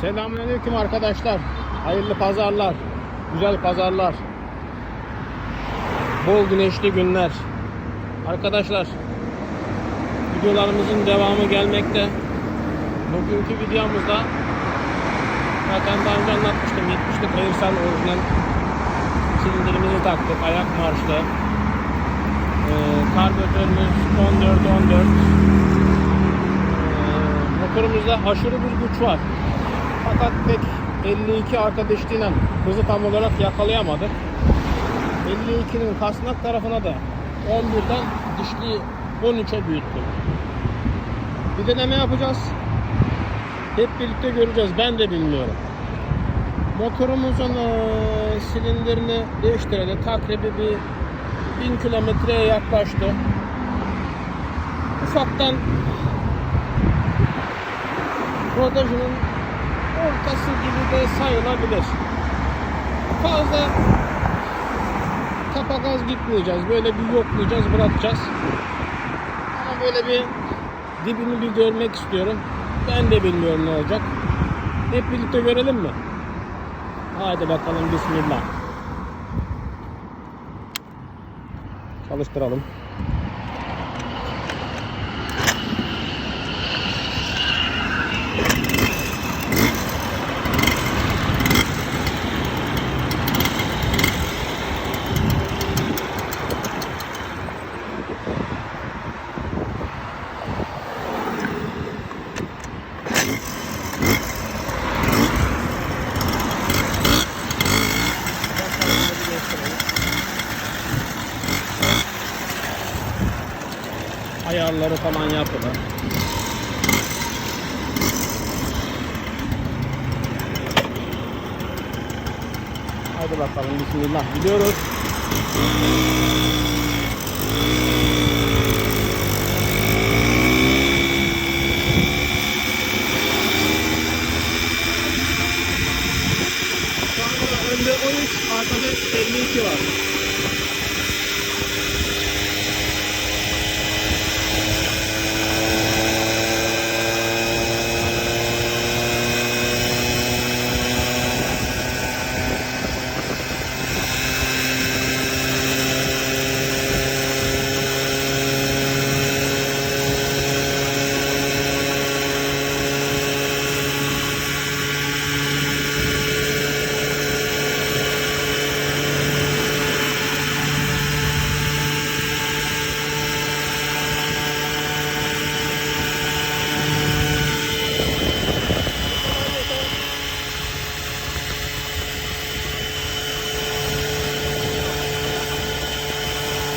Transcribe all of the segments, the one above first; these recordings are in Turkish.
Selamünaleyküm arkadaşlar. Hayırlı pazarlar. Güzel pazarlar. Bol güneşli günler. Arkadaşlar videolarımızın devamı gelmekte. Bugünkü videomuzda zaten daha önce anlatmıştım. 70'lik Airsan orijinal silindirimizi taktık. Ayak marşlı. Ee, karbüratörümüz 14-14. Ee, motorumuzda aşırı bir güç var. Fakat pek 52 arka dişliyle hızı tam olarak yakalayamadık. 52'nin kasnak tarafına da 11'den dişli 13'e büyüttüm. Bir deneme yapacağız. Hep birlikte göreceğiz. Ben de bilmiyorum. Motorumuzun silindirini değiştireli takribi bir 1000 kilometreye yaklaştı. Ufaktan rodajının ortası gibi de sayılabilir. Fazla tapa gaz gitmeyeceğiz. Böyle bir yoklayacağız, bırakacağız. Ama böyle bir dibini bir görmek istiyorum. Ben de bilmiyorum ne olacak. Hep birlikte görelim mi? Haydi bakalım bismillah. Çalıştıralım. Ayarları falan yapılır. Hadi bakalım bismillah gidiyoruz. Şu anda önde 13, arkada 52 var.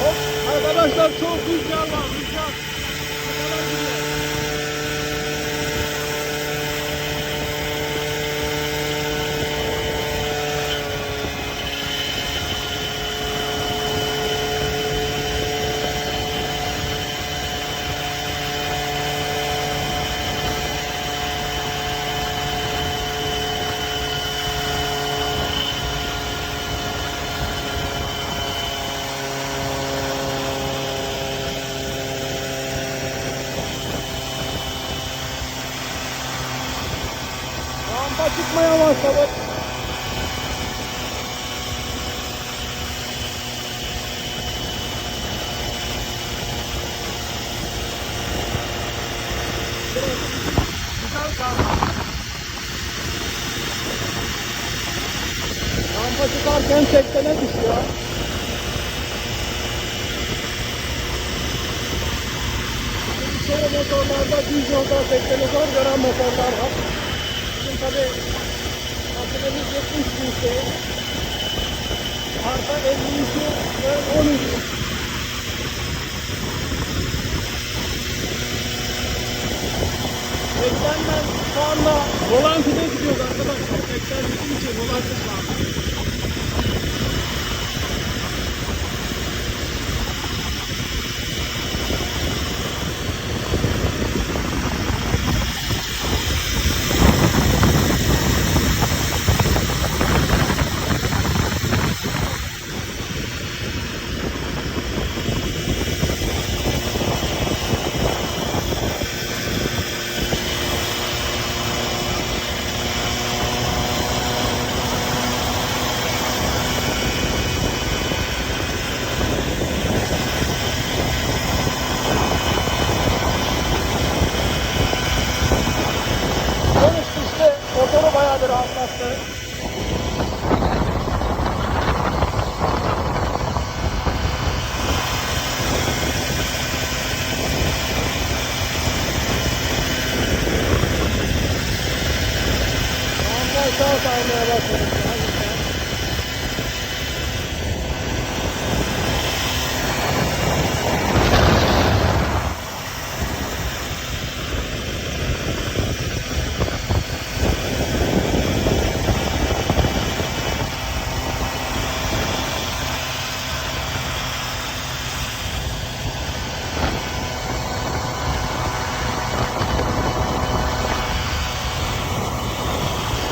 Hop, arkadaşlar çok rüzgar var rüzgar. Ne kadar güzel. Rampa çıkmaya başladı. Rampa çıkarken tektene düşüyor. Çoğu motorlarda düz yolda tekteni zor gören motorlar var. Tabi makinemiz 70 cc. Arka 52 ve 13. Ekrandan şu anda volantide gidiyoruz arkadaşlar. Bizim için volanti sağlıyor. Rambo sağ saymaya başladı. Hadi sen.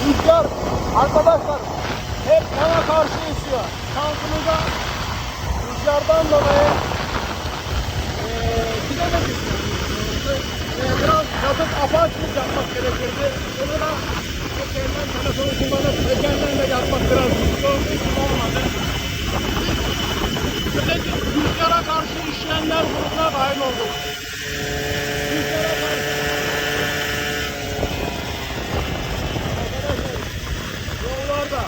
Rüzgar arkadaşlar hep bana karşı esiyor. Şansımıza rüzgardan dolayı eee gidemedik. Eee, biraz yatıp apartment yapmak gerekirdi. Onu da tekerden telefonu kullanıp tekerden de yapmak biraz için olmadı. Şöyle rüzgara karşı işleyenler grubuna dahil olduk. Rüzgara karşı Yollarda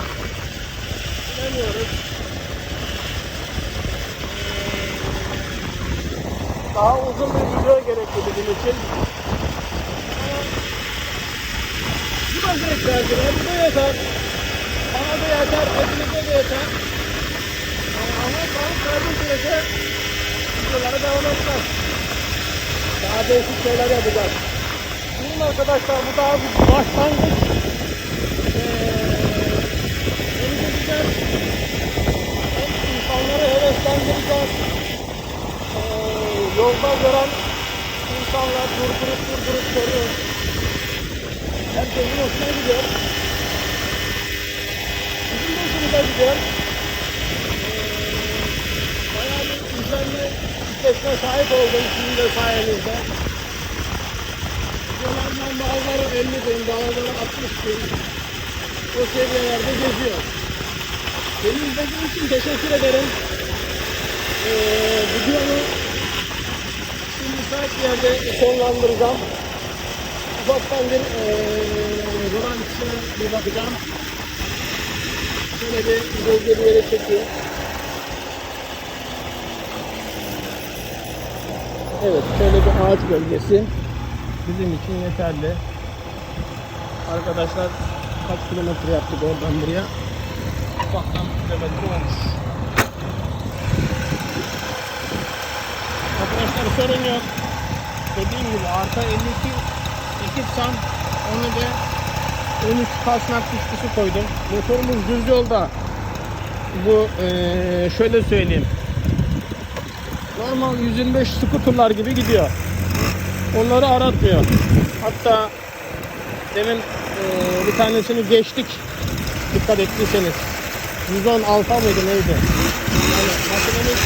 bilemiyoruz. Ee, Daha uzun bir video gerekli bizim için. Bu da direkt verdiler. Bu da yeter. Bana da yeter. Hepinize de yeter. Ee, Ama balık verdiği sürece videolara devam edeceğiz. Daha değişik şeyler yapacağız. Bunun arkadaşlar bu daha bir başlangıç. Ee, Yeni güzel hem insanları heveslendireceğiz. Ee, yolda gören insanlar durdurup durdurup soruyor. Herkesin hoşuna gidiyor. Bizim de hoşumuza gidiyor. Ee, bayağı bir düzenli kitlesine sahip oldum sizin de sayenizde. Videolarından bazıları 50 bin, bazıları 60 bin o seviyelerde geziyor. Beni izlediğiniz için teşekkür ederim. Ee, videomu şimdi müsait bir yerde sonlandıracağım. Ufaktan bir ee, romantisine bir bakacağım. Şöyle bir bölge bir yere çekeyim. Evet, şöyle bir ağaç bölgesi bizim için yeterli. Arkadaşlar kaç kilometre yaptık oradan buraya? Ufaktan kilometre olmuş. Arkadaşlar sorun yok. Dediğim gibi arka 52 ekipsam onu da 13 kasnak dişlisi koydum. Motorumuz düz yolda. Bu eee, şöyle söyleyeyim. Normal 125 skuterlar gibi gidiyor. Onları aratmıyor. Hatta demin eee, bir tanesini geçtik. Dikkat ettiyseniz. 110 alfa mıydı neydi? Yani makinemiz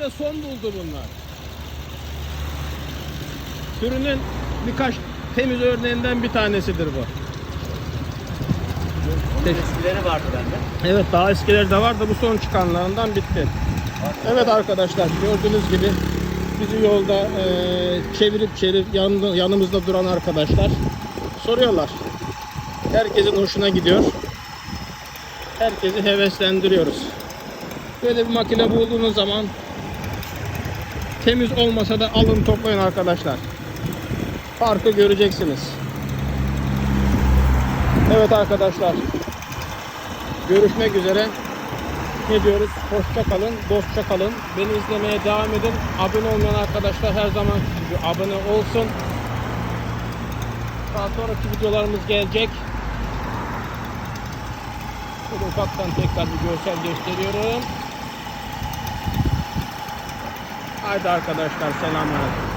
2007'de son buldu bunlar. Türünün birkaç temiz örneğinden bir tanesidir bu. Onun eskileri vardı bende. Evet daha eskileri de var da bu son çıkanlarından bitti. Evet arkadaşlar gördüğünüz gibi bizi yolda eee, çevirip çevirip yanımızda duran arkadaşlar soruyorlar. Herkesin hoşuna gidiyor. Herkesi heveslendiriyoruz. Böyle bir makine bulduğunuz zaman temiz olmasa da alın toplayın arkadaşlar. Farkı göreceksiniz. Evet arkadaşlar. Görüşmek üzere. Ne diyoruz? Hoşça kalın, dostça kalın. Beni izlemeye devam edin. Abone olmayan arkadaşlar her zaman gibi abone olsun. Daha sonraki videolarımız gelecek. Şöyle ufaktan tekrar bir görsel gösteriyorum. Haydi arkadaşlar selamlar.